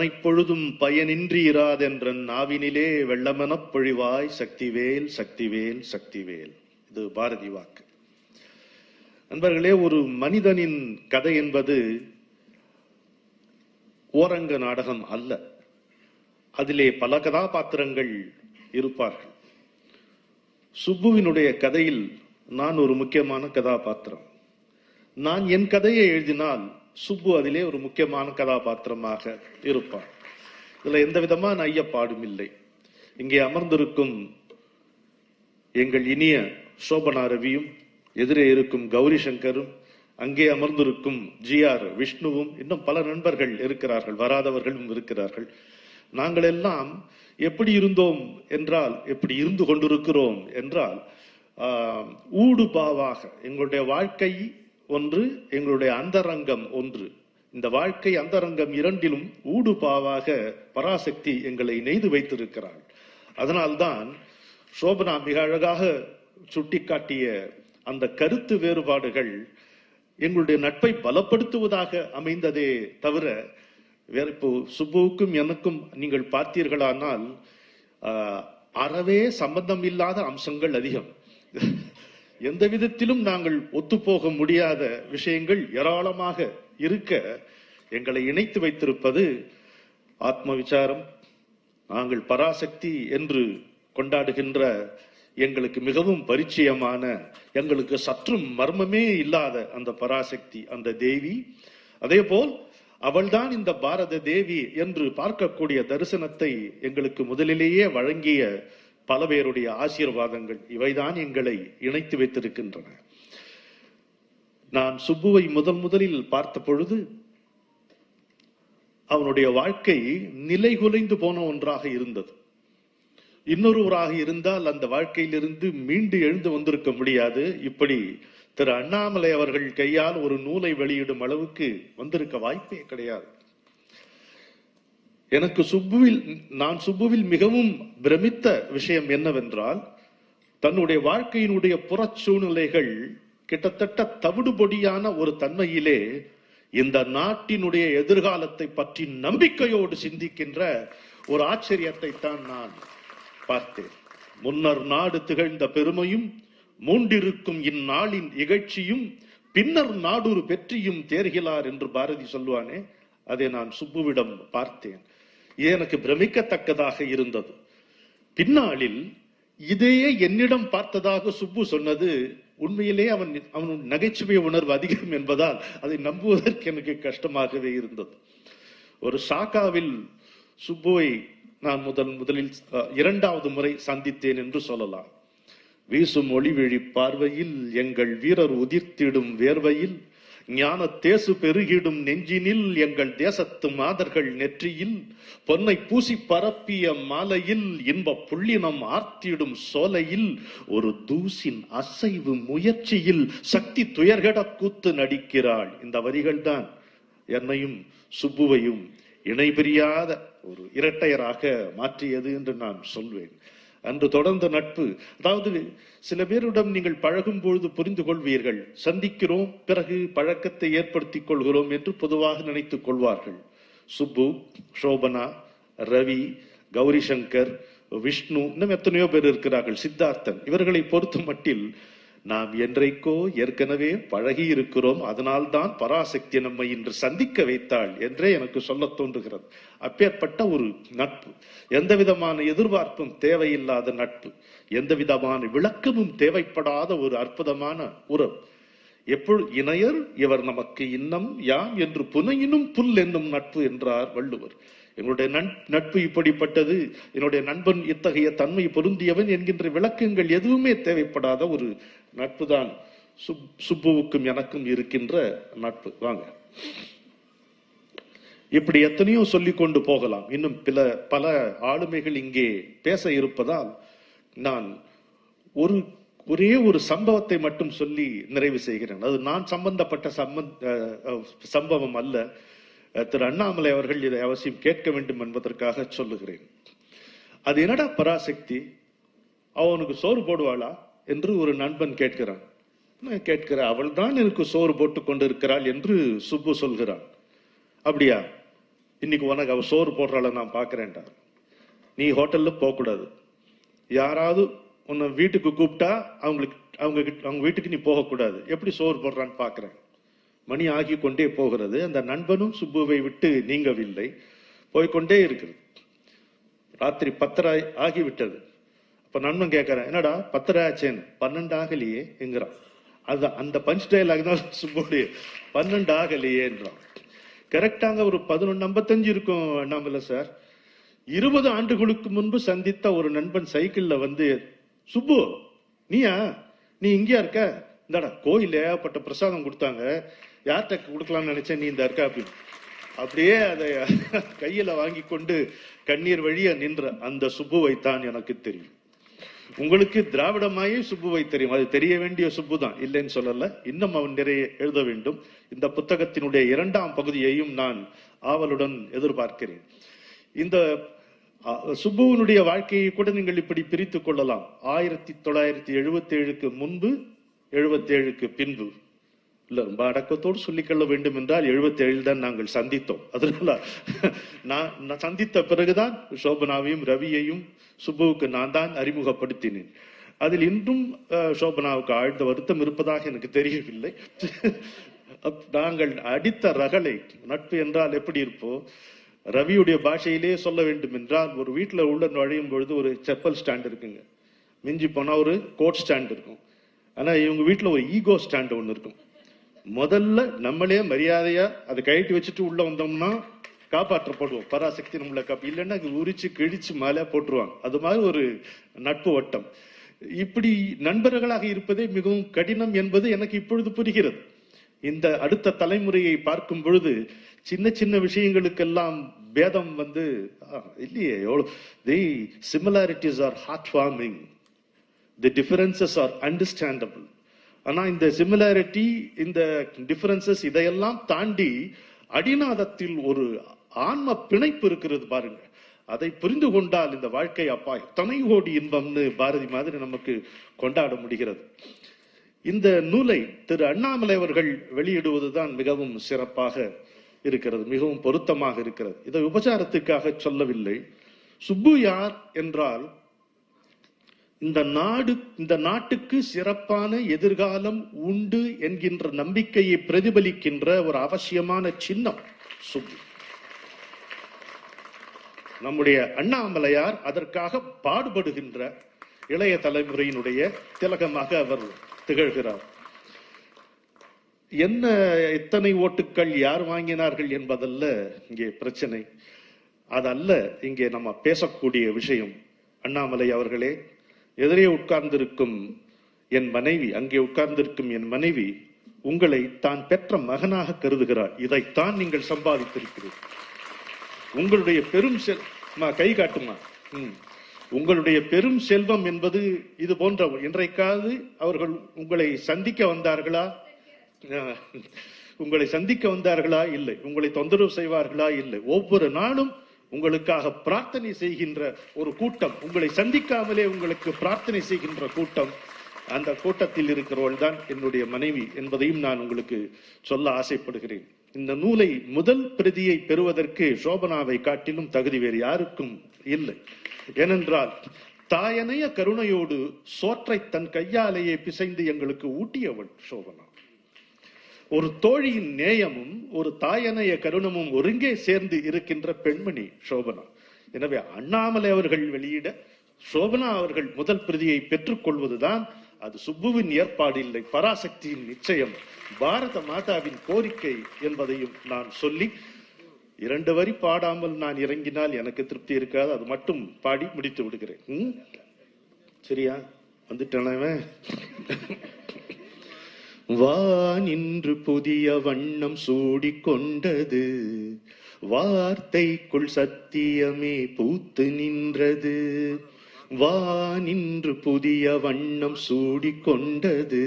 எத்தனை பொழுதும் பயனின்றி நாவினிலே வெள்ளமெனப் பொழிவாய் சக்திவேல் சக்திவேல் சக்திவேல். இது பாரதி வாக்கு. நண்பர்களே ஒரு மனிதனின் கதை என்பது ஓரங்க நாடகம் அல்ல. அதிலே பல கதாபாத்திரங்கள் இருப்பார்கள். சுப்புவினுடைய கதையில் நான் ஒரு முக்கியமான கதாபாத்திரம். நான் என் கதையை எழுதினால் சுப்பு அதிலே ஒரு முக்கியமான கதாபாத்திரமாக இருப்பார் இதுல எந்த விதமான ஐயப்பாடும் இல்லை. இங்கே அமர்ந்திருக்கும் எங்கள் இனிய சோபனா ரவியும் எதிரே இருக்கும் கௌரி சங்கரும் அங்கே அமர்ந்திருக்கும் ஜி ஆர் விஷ்ணுவும் இன்னும் பல நண்பர்கள் இருக்கிறார்கள் வராதவர்களும் இருக்கிறார்கள். நாங்கள் எல்லாம் எப்படி இருந்தோம் என்றால் எப்படி இருந்து கொண்டிருக்கிறோம் என்றால் ஆஹ், ஊடுபாவாக எங்களுடைய வாழ்க்கை ஒன்று எங்களுடைய அந்தரங்கம் ஒன்று. இந்த வாழ்க்கை அந்தரங்கம் இரண்டிலும் ஊடுபாவாக பராசக்தி எங்களை நெய்து வைத்திருக்கிறாள். அதனால்தான் சோபனா மிக அழகாக சுட்டிக்காட்டிய அந்த கருத்து வேறுபாடுகள் எங்களுடைய நட்பை பலப்படுத்துவதாக அமைந்ததே தவிர வேற இப்போ சுப்புவுக்கும் எனக்கும் நீங்கள் பார்த்தீர்களானால் அறவே சம்பந்தம் இல்லாத அம்சங்கள் அதிகம். எந்த விதத்திலும் நாங்கள் ஒத்துப்போக முடியாத விஷயங்கள் ஏராளமாக இருக்க எங்களை இணைத்து வைத்திருப்பது ஆத்ம விசாரம் நாங்கள் பராசக்தி என்று கொண்டாடுகின்ற எங்களுக்கு மிகவும் பரிச்சயமான எங்களுக்கு சற்றும் மர்மமே இல்லாத அந்த பராசக்தி அந்த தேவி. அதேபோல் அவள்தான் இந்த பாரத தேவி என்று பார்க்கக்கூடிய தரிசனத்தை எங்களுக்கு முதலிலேயே வழங்கிய பல பேருடைய ஆசீர்வாதங்கள் இவைதான் எங்களை இணைத்து வைத்திருக்கின்றன. நான் சுப்புவை முதல் முதலில் பார்த்த பொழுது அவனுடைய வாழ்க்கை நிலைகுலைந்து போன ஒன்றாக இருந்தது. இன்னொருவராக இருந்தால் அந்த வாழ்க்கையிலிருந்து மீண்டு எழுந்து வந்திருக்க முடியாது. இப்படி திரு அண்ணாமலை அவர்கள் கையால் ஒரு நூலை வெளியிடும் அளவுக்கு வந்திருக்க வாய்ப்பே கிடையாது. எனக்கு சுப்புவில் நான் சுப்புவில் மிகவும் பிரமித்த விஷயம் என்னவென்றால் தன்னுடைய வாழ்க்கையினுடைய புறச்சூழ்நிலைகள் கிட்டத்தட்ட தவிடுபொடியான ஒரு தன்மையிலே இந்த நாட்டினுடைய எதிர்காலத்தை பற்றி நம்பிக்கையோடு சிந்திக்கின்ற ஒரு ஆச்சரியத்தை தான் நான் பார்த்தேன். முன்னர் நாடு திகழ்ந்த பெருமையும் மூண்டிருக்கும் இந்நாளின் இகழ்ச்சியும் பின்னர் நாடொரு பெற்றியும் தேர்கிறார் என்று பாரதி சொல்லுவானே அதை நான் சுப்புவிடம் பார்த்தேன். எனக்கு பிரமிக்கத்தக்கதாக இருந்தது. பின்னாளில் இதையே என்னிடம் பார்த்ததாக சுப்பு சொன்னது உண்மையிலே அவன் அவன் நகைச்சுவை உணர்வு அதிகம் என்பதால் அதை நம்புவதற்கு எனக்கு கஷ்டமாகவே இருந்தது. ஒரு ஷாக்காவில் சுப்புவை நான் முதல் முதலில் இரண்டாவது முறை சந்தித்தேன் என்று சொல்லலாம். வீசும் ஒளிவெழி பார்வையில் எங்கள் வீரர் உதிர்த்திடும் வேர்வையில் ஞான தேசு பெருகிடும் நெஞ்சினில் எங்கள் தேசத்து மாதர்கள் நெற்றியில் பொன்னை பூசி பரப்பிய மாலையில் இன்ப புள்ளினம் ஆர்த்திடும் சோலையில் ஒரு தூசின் அசைவு முயற்சியில் சக்தி துயர்கட கூத்து நடிக்கிறாள். இந்த வரிகள்தான் என்னையும் சுப்புவையும் இணைபிரியாத ஒரு இரட்டையராக மாற்றியது என்று நான் சொல்வேன். அன்று தொடர்ந்த நட்பு. அதாவது சில பேரிடம் நீங்கள் பழகும் பொழுது புரிந்து கொள்வீர்கள். சந்திக்கிறோம் பிறகு பழக்கத்தை ஏற்படுத்திக் கொள்கிறோம் என்று பொதுவாக நினைத்துக் கொள்வார்கள். சுப்பு சோபனா ரவி கௌரி சங்கர் விஷ்ணு இன்னும் எத்தனையோ பேர் இருக்கிறார்கள். சித்தார்த்தன் இவர்களை பொறுத்த மட்டில் நாம் என்றைக்கோ ஏற்கனவே பழகி இருக்கிறோம் அதனால்தான் பராசக்தி நம்மை இன்று சந்திக்க வைத்தாள் என்றே எனக்கு சொல்லத் தோன்றுகிறது. அப்பேற்பட்ட ஒரு நட்பு. எந்த விதமான எதிர்பார்ப்பும் தேவையில்லாத நட்பு. எந்த விதமான விளக்கமும் தேவைப்படாத ஒரு அற்புதமான உறவு. எப்பொழுது இணையர் இவர் நமக்கு இன்னம் யாம் என்று புனையினும் புல் என்னும் நட்பு என்றார் வள்ளுவர். என்னுடைய நட்பு இப்படிப்பட்டது. என்னுடைய நண்பன் இத்தகைய தன்மை பொருந்தியவன் என்கின்ற விளக்கங்கள் எதுவுமே தேவைப்படாத ஒரு நட்பு தான் சுப்புவுக்கும் எனக்கும் இருக்கின்ற நட்பு. வாங்க. இப்படி எத்தனையோ சொல்லிக் கொண்டு போகலாம். இன்னும் பல பல ஆளுமைகள் இங்கே பேச இருப்பதால் நான் ஒரு ஒரே ஒரு சம்பவத்தை மட்டும் சொல்லி நிறைவு செய்கிறேன். அது நான் சம்பந்தப்பட்ட சம்பந்த சம்பவம் அல்ல. திரு அண்ணாமலை அவர்கள் இதை அவசியம் கேட்க வேண்டும் என்பதற்காக சொல்லுகிறேன். அது என்னடா பராசக்தி? அவனுக்கு சோறு போடுவாளா? என்று ஒரு நண்பன் கேட்கிறான். நான் கேட்கிறேன் அவள் தான் எனக்கு சோறு போட்டு கொண்டிருக்கிறாள் என்று சுப்பு சொல்கிறான். அப்படியா? இன்னைக்கு உனக்கு அவள் சோறு போடுறாள நான் பார்க்குறேன்டா. நீ ஹோட்டல்ல போகக்கூடாது. யாராவது உன்னை வீட்டுக்கு கூப்பிட்டா அவங்களுக்கு அவங்க கிட்ட- அவங்க வீட்டுக்கு நீ போகக்கூடாது. எப்படி சோறு போடுறான்னு பார்க்குறேன். மணி ஆகி கொண்டே போகிறது. அந்த நண்பனும் சுப்புவை விட்டு நீங்கவில்லை. போய்க்கொண்டே இருக்கிறது. ராத்திரி பத்தரை ஆகிவிட்டது. அப்போ நண்பன் கேட்குறேன் என்னடா பத்தரை ஆச்சேன்னு? பன்னெண்டு ஆகலையே என்கிறான். அது அந்த பஞ்ச் டைலாக் தான் சுப்புடைய பன்னெண்டு ஆகலையேன்றான் கரெக்டாங்க ஒரு பதினொன்று ஐம்பத்தஞ்சு இருக்கும். அண்ணாமலை சார் இருபது ஆண்டுகளுக்கு முன்பு சந்தித்த ஒரு நண்பன் சைக்கிளில் வந்து சுப்பு நீயா? நீ இங்கேயா இருக்க? இந்தாடா கோயில் ஏகப்பட்ட பிரசாதம் கொடுத்தாங்க. யார்கிட்ட கொடுக்கலாம்னு நினைச்சேன் நீ இந்த இருக்க அப்படின்னு. அப்படியே அதை கையில வாங்கி கொண்டு கண்ணீர் வழிய நின்ற அந்த சுப்புவை தான் எனக்கு தெரியும். உங்களுக்கு திராவிடமாயே சுப்புவை தெரியும். அது தெரிய வேண்டிய சுப்பு தான். இல்லைன்னு சொல்லல. இன்னும் அவன் நிறைய எழுத வேண்டும். இந்த புத்தகத்தினுடைய இரண்டாம் பகுதியையும் நான் ஆவலுடன் எதிர்பார்க்கிறேன். இந்த சுப்புவனுடைய வாழ்க்கையை கூட நீங்கள் இப்படி பிரித்துக் கொள்ளலாம். ஆயிரத்தி தொள்ளாயிரத்தி எழுபத்தி ஏழுக்கு முன்பு எழுபத்தி ஏழுக்கு பின்பு. இல்ல ரொம்ப அடக்கத்தோடு சொல்லிக்கொள்ள வேண்டும் என்றால் எழுபத்தி ஏழில் தான் நாங்கள் சந்தித்தோம். அதனால நான் சந்தித்த பிறகுதான் சோபனாவையும் ரவியையும் சுப்புவுக்கு நான் தான் அறிமுகப்படுத்தினேன். அதில் இன்றும் சோபனாவுக்கு ஆழ்ந்த வருத்தம் இருப்பதாக எனக்கு தெரியவில்லை. அப்- நாங்கள் அடித்த ரகளை நட்பு என்றால் எப்படி இருப்போம்? ரவியுடைய பாஷையிலே சொல்ல வேண்டும் என்றால் ஒரு வீட்டில் உள்ள நுழையும் பொழுது ஒரு செப்பல் ஸ்டாண்ட் இருக்குங்க. மிஞ்சி போனால் ஒரு கோட் ஸ்டாண்ட் இருக்கும். ஆனால் இவங்க வீட்டில் ஒரு ஈகோ ஸ்டாண்ட் ஒன்று இருக்கும். முதல்ல நம்மளே மரியாதையாக அதை கழட்டி வச்சுட்டு உள்ள வந்தோம்னா காப்பாற்றப்படுவோம் பராசக்தி நம்மளை காப்பி இல்லைன்னா அது உரிச்சு கிழிச்சு மேலே போட்டுருவாங்க. அது மாதிரி ஒரு நட்பு வட்டம். இப்படி நண்பர்களாக இருப்பதே மிகவும் கடினம் என்பது எனக்கு இப்பொழுது புரிகிறது. இந்த அடுத்த தலைமுறையை பார்க்கும் பொழுது சின்ன சின்ன விஷயங்களுக்கெல்லாம் பேதம் வந்து இல்லையே the similarities are heartwarming the differences are understandable ஆனா இந்த சிமிலாரிட்டி இந்த டிஃபரன்சஸ் இதையெல்லாம் தாண்டி அடிநாதத்தில் ஒரு ஆன்ம பிணைப்பு இருக்கிறது பாருங்க. அதை புரிந்து கொண்டால் இந்த வாழ்க்கை அப்பா எத்தனை கோடி இன்பம்னு பாரதி மாதிரி நமக்கு கொண்டாட முடிகிறது. இந்த நூலை திரு அண்ணாமலை அவர்கள் வெளியிடுவதுதான் மிகவும் சிறப்பாக இருக்கிறது மிகவும் பொருத்தமாக இருக்கிறது. இதை உபச்சாரத்துக்காக சொல்லவில்லை. சுப்பு யார் என்றால் இந்த நாடு இந்த நாட்டுக்கு சிறப்பான எதிர்காலம் உண்டு என்கின்ற நம்பிக்கையை பிரதிபலிக்கின்ற ஒரு அவசியமான சின்னம் சுப்பு. நம்முடைய அண்ணாமலையார் அதற்காக பாடுபடுகின்ற இளைய தலைமுறையினுடைய திலகமாக அவர் திகழ்கிறார். என்ன எத்தனை ஓட்டுக்கள் யார் வாங்கினார்கள் என்பதல்ல இங்கே பிரச்சனை. அதல்ல இங்கே நம்ம பேசக்கூடிய விஷயம் அண்ணாமலை அவர்களே எதிரே உட்கார்ந்திருக்கும் என் மனைவி அங்கே உட்கார்ந்திருக்கும் என் மனைவி உங்களை தான் பெற்ற மகனாக கருதுகிறார். இதைத்தான் நீங்கள் சம்பாதித்திருக்கிறீர்கள். உங்களுடைய பெரும் செல் கை காட்டுமா? ம். உங்களுடைய பெரும் செல்வம் என்பது இது போன்ற இன்றைக்காவது அவர்கள் உங்களை சந்திக்க வந்தார்களா? உங்களை சந்திக்க வந்தார்களா? இல்லை. உங்களை தொந்தரவு செய்வார்களா? இல்லை. ஒவ்வொரு நாளும் உங்களுக்காக பிரார்த்தனை செய்கின்ற ஒரு கூட்டம் உங்களை சந்திக்காமலே உங்களுக்கு பிரார்த்தனை செய்கின்ற கூட்டம் அந்த கூட்டத்தில் இருக்கிறவள் தான் என்னுடைய மனைவி என்பதையும் நான் உங்களுக்கு சொல்ல ஆசைப்படுகிறேன். இந்த நூலை முதல் பிரதியை பெறுவதற்கு சோபனாவை காட்டிலும் தகுதி வேறு யாருக்கும் இல்லை. ஏனென்றால் தாயனைய கருணையோடு சோற்றை தன் கையாலேயே பிசைந்து எங்களுக்கு ஊட்டியவள் சோபனா. ஒரு தோழியின் நேயமும் ஒரு தாயனைய கருணமும் ஒருங்கே சேர்ந்து இருக்கின்ற பெண்மணி சோபனா. எனவே அண்ணாமலை அவர்கள் வெளியிட சோபனா அவர்கள் முதல் பிரதியை பெற்றுக் கொள்வதுதான் அது சுப்புவின் ஏற்பாடு இல்லை பராசக்தியின் நிச்சயம். பாரத மாதாவின் கோரிக்கை என்பதையும் நான் சொல்லி இரண்டு வரி பாடாமல் நான் இறங்கினால் எனக்கு திருப்தி இருக்காது. அது மட்டும் பாடி முடித்து விடுகிறேன். சரியா? வந்துட்டானவன் வா நின்று புதிய வண்ணம் சூடிக்கொண்டது. வார்த்தைக்குள் சத்தியமே பூத்து நின்றது. வா நின்று புதிய வண்ணம் சூடிக்கொண்டது.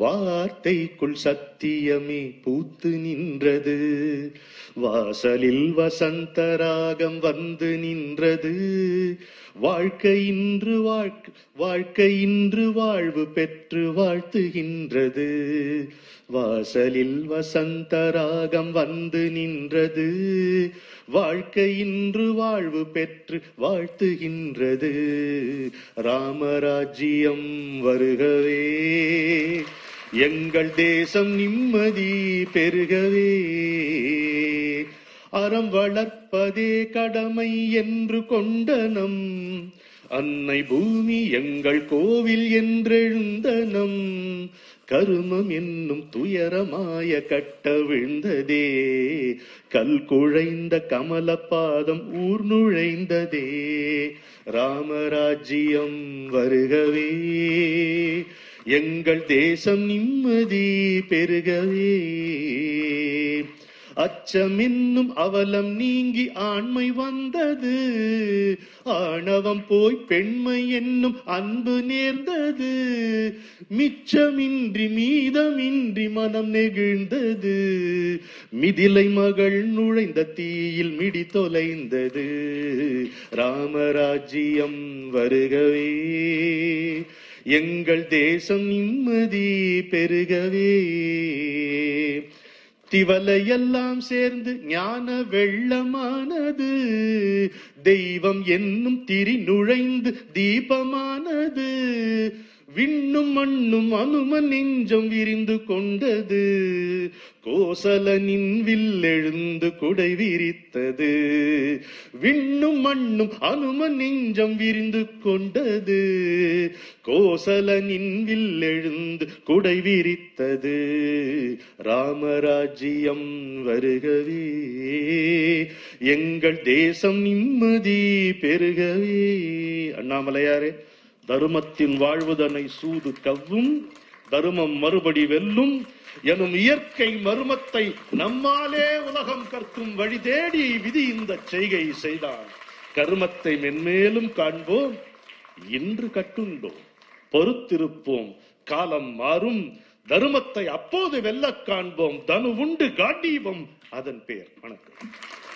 வார்த்தைக்குள் சத்தியமே பூத்து நின்றது. வாசலில் வசந்த ராகம் வந்து நின்றது. வாழ்க்கை இன்று வாழ்க்கை வாழ்க்கை இன்று வாழ்வு பெற்று வாழ்த்துகின்றது. வாசலில் வசந்த ராகம் வந்து நின்றது. வாழ்க்கை இன்று வாழ்வு பெற்று வாழ்த்துகின்றது. ராமராஜ்யம் வருகவே. எங்கள் தேசம் நிம்மதி பெருகவே. அறம் வளர்ப்பதே கடமை என்று கொண்ட நம் அன்னை பூமி எங்கள் கோவில் என்றெழுந்த நம் கருமம் என்னும் துயரமாய கட்ட விழுந்ததே. கல் குழைந்த கமல பாதம் ஊர் நுழைந்ததே. ராமராஜ்யம் வருகவே. எங்கள் தேசம் நிம்மதி பெருகவே. அச்சமின்னும் அவலம் நீங்கி ஆண்மை வந்தது. ஆணவம் போய் பெண்மை என்னும் அன்பு நேர்ந்தது. மிச்சமின்றி மீதமின்றி மனம் நெகிழ்ந்தது. மிதிலை மகள் நுழைந்த தீயில் மிடி தொலைந்தது. ராமராஜ்யம் வருகவே. எங்கள் தேசம் நிம்மதி பெருகவே. திவலையெல்லாம் சேர்ந்து ஞான வெள்ளமானது. தெய்வம் என்னும் திரி நுழைந்து தீபமானது. விண்ணும் மண்ணும் அனுமன் நெஞ்சம் விரிந்து கொண்டது. கோசலனின் வில்லெழுந்து குடை விரித்தது. விண்ணும் மண்ணும் அனுமன் நெஞ்சம் விரிந்து கொண்டது. கோசலனின் வில்லெழுந்து குடை விரித்தது. ராமராஜ்யம் வருகவே எங்கள் தேசம் நிம்மதி பெருகவே. அண்ணாமலையாரே. தருமத்தின் வாழ்வுதனை சூது கவ்வும் தருமம் மறுபடி வெல்லும் எனும் இயற்கை மருமத்தை நம்மாலே உலகம் கற்கும் வழி தேடி விதி இந்த செய்கை செய்தான். கருமத்தை மென்மேலும் காண்போம் இன்று கட்டுண்டோம் பொறுத்திருப்போம் காலம் மாறும் தருமத்தை அப்போது வெல்லக் காண்போம் தனு உண்டு காட்டீபம் அதன் பேர் வணக்கம்.